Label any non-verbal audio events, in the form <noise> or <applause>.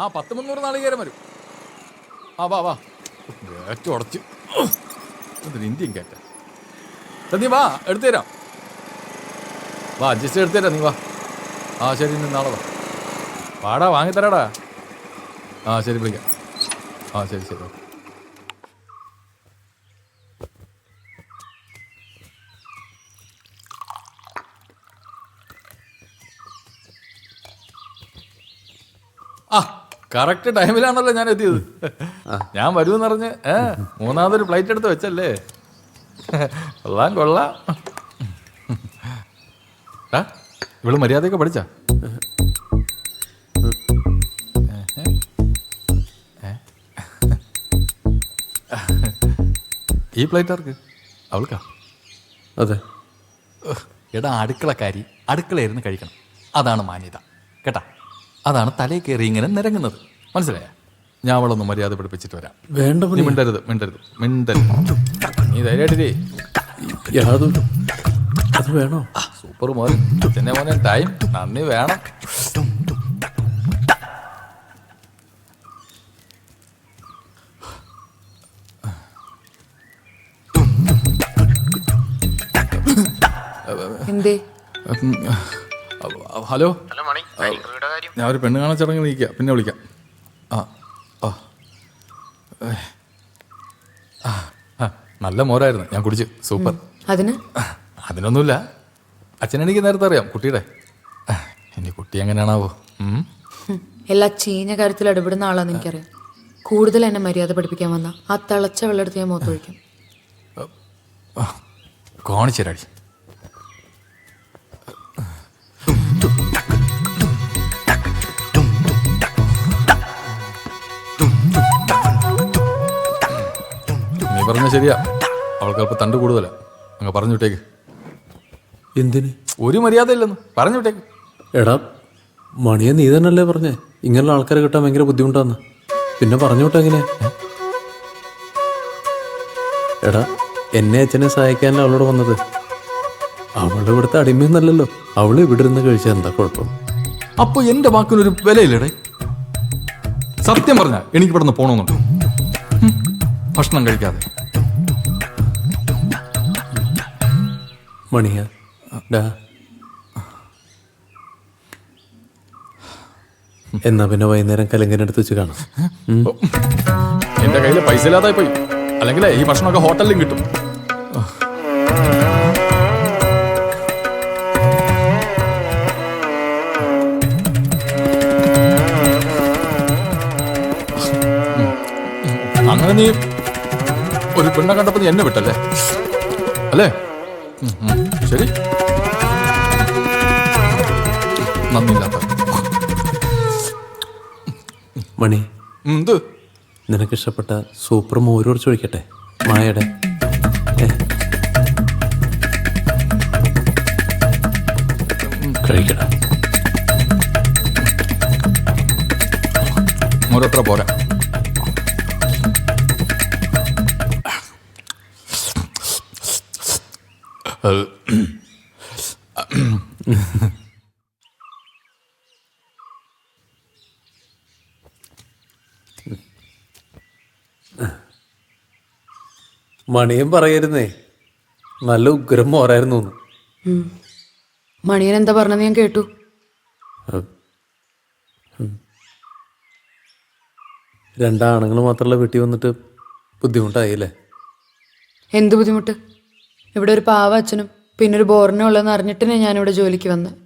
ആ പത്ത് മുന്നൂറ് നാളികേരം വരും. ആ വാ വാ. ഏറ്റവും ഉടച്ച്. ഇന്ത്യൻ കാറ്റ? നീ വാ എടുത്തു തരാം വാ അഡ്ജസ്റ്റ് എടുത്തു തരാം നീ വാ. ആ ശരി നാളെ വാ. വാടാ വാങ്ങിത്തരാടാ. ആ ശരി വിളിക്കാം. ആ ശരി ശരി ഓക്കെ ആ കറക്റ്റ് ടൈമിലാണല്ലോ ഞാൻ എത്തിയത്. ഞാൻ വരുമെന്ന് പറഞ്ഞ് ഏ മൂന്നാമതൊരു ഫ്ലൈറ്റ് എടുത്ത് വെച്ചല്ലേ? കൊള്ളാം കൊള്ളാം. ഇവൾ മര്യാദയൊക്കെ പഠിച്ച? ഈ പ്ലേറ്റ് ആർക്ക് അവൾക്കാ? അതെ. എടാ അടുക്കളക്കാരി അടുക്കളയിരുന്ന് കഴിക്കണം. അതാണ് മാന്യത. കേട്ടാ? അതാണ് തലയിൽ കയറി ഇങ്ങനെ നിരങ്ങുന്നത്. മനസ്സിലായ? ഞാൻ അവളൊന്ന് മര്യാദ പഠിപ്പിച്ചിട്ട് വരാം. വേണ്ട നീ മിണ്ടരുത് മിണ്ടരുത് മിണ്ടരുത്. നീ ധൈര്യമായിട്ടില്ലേ യാതൊരു അത് വേണോ? സൂപ്പർ മോൻ. പിന്നെ മോനെ ടൈം. നന്ദി വേണം. എന്തേ? ഹലോ? ഹലോ മണി നിങ്ങളുടെ കാര്യം. ഞാൻ ഒരു പെണ്ണ് കാണാൻ ചടങ്ങ് നിൽക്കുക. പിന്നെ വിളിക്കാം. ആ ആ. നല്ല മോരായിരുന്നു. ഞാൻ കുടിച്ചു. സൂപ്പർ. അതിന്? അതിനൊന്നുമില്ല. അച്ഛനെനിക്ക് നേരത്തെ അറിയാം കുട്ടിയുടെ. എന്റെ ഇനി കുട്ടി എങ്ങനെയാണാവോ? എല്ലാ ചീഞ്ഞ കാര്യത്തിൽ ഇടപെടുന്ന ആളാന്ന് എനിക്കറിയാം. കൂടുതൽ എന്നെ മര്യാദ പഠിപ്പിക്കാൻ വന്ന ആ തിളച്ച വെള്ളെടുത്ത് ഞാൻ മുഖത്തൊഴിക്കും ആ, കാണിച്ചുതരാടി നീ ശരിയാ. അവൾക്ക് അല്പം തണ്ട് കൂടുതലാ. അങ്ങ് പറഞ്ഞു വിട്ടേക്ക്. എന്തിന്? ഒരു മര്യാദ ഇല്ലെന്ന് പറഞ്ഞു വിട്ടേക്ക്. എടാ മണിയെ നീ തന്നെയല്ലേ പറഞ്ഞേ? ഇങ്ങനെയുള്ള ആൾക്കാരെ കിട്ടാൻ ഭയങ്കര ബുദ്ധിമുട്ടാന്ന്. പിന്നെ പറഞ്ഞു വിട്ടോ എങ്ങനെ? എടാ എന്നെ അച്ഛനെ സഹായിക്കാനല്ല അവളോട് വന്നത്? അവൾ ഇവിടുത്തെ അടിമയൊന്നല്ലല്ലോ. അവൾ ഇവിടെ ഇരുന്ന് കഴിച്ചാൽ എന്താ കുഴപ്പം? അപ്പൊ എന്റെ വാക്കിനൊരു വിലയില്ലടേ? സത്യം പറഞ്ഞ എനിക്ക് ഇവിടെ പോണമെന്നുണ്ട് ഉം. ഭക്ഷണം കഴിക്കാതെ. മണിയ. ഡാ. എന്നാ പിന്നെ വൈകുന്നേരം കലങ്കനെടുത്ത് വെച്ച് കാണാം. എന്റെ കയ്യിൽ പൈസ ഇല്ലാതായി പോയി. അല്ലെങ്കിൽ ഈ ഭക്ഷണമൊക്കെ ഹോട്ടലിലും കിട്ടും. അങ്ങനെ നീ ഒരു പെണ്ണെ കണ്ടപ്പോ നീ എന്നെ വിട്ടല്ലേ? അല്ലേ. ശരി. നന്ദിയില്ലാത്ത മണി എന്ത്? നിനക്ക് ഇഷ്ടപ്പെട്ട സൂപ്പർ മോര് കുറച്ച് ഒഴിക്കട്ടെ? മായയുടെ. കഴിക്കട കഴിക്കടാ പോരാ. <coughs> മണിയും പറയരുന്നേ. നല്ല ഉഗ്രം പോരായിരുന്നു മണിയൻ എന്താ പറഞ്ഞത് ഞാൻ കേട്ടു. രണ്ടാണുങ്ങൾ മാത്രമല്ല വീട്ടിൽ വന്നിട്ട് ബുദ്ധിമുട്ടായില്ലേ? എന്ത് ബുദ്ധിമുട്ട്? ഇവിടെ ഒരു പാവ അച്ഛനും പിന്നെ ഒരു അറിഞ്ഞിട്ടിനെ ഞാനിവിടെ ജോലിക്ക് വന്നത്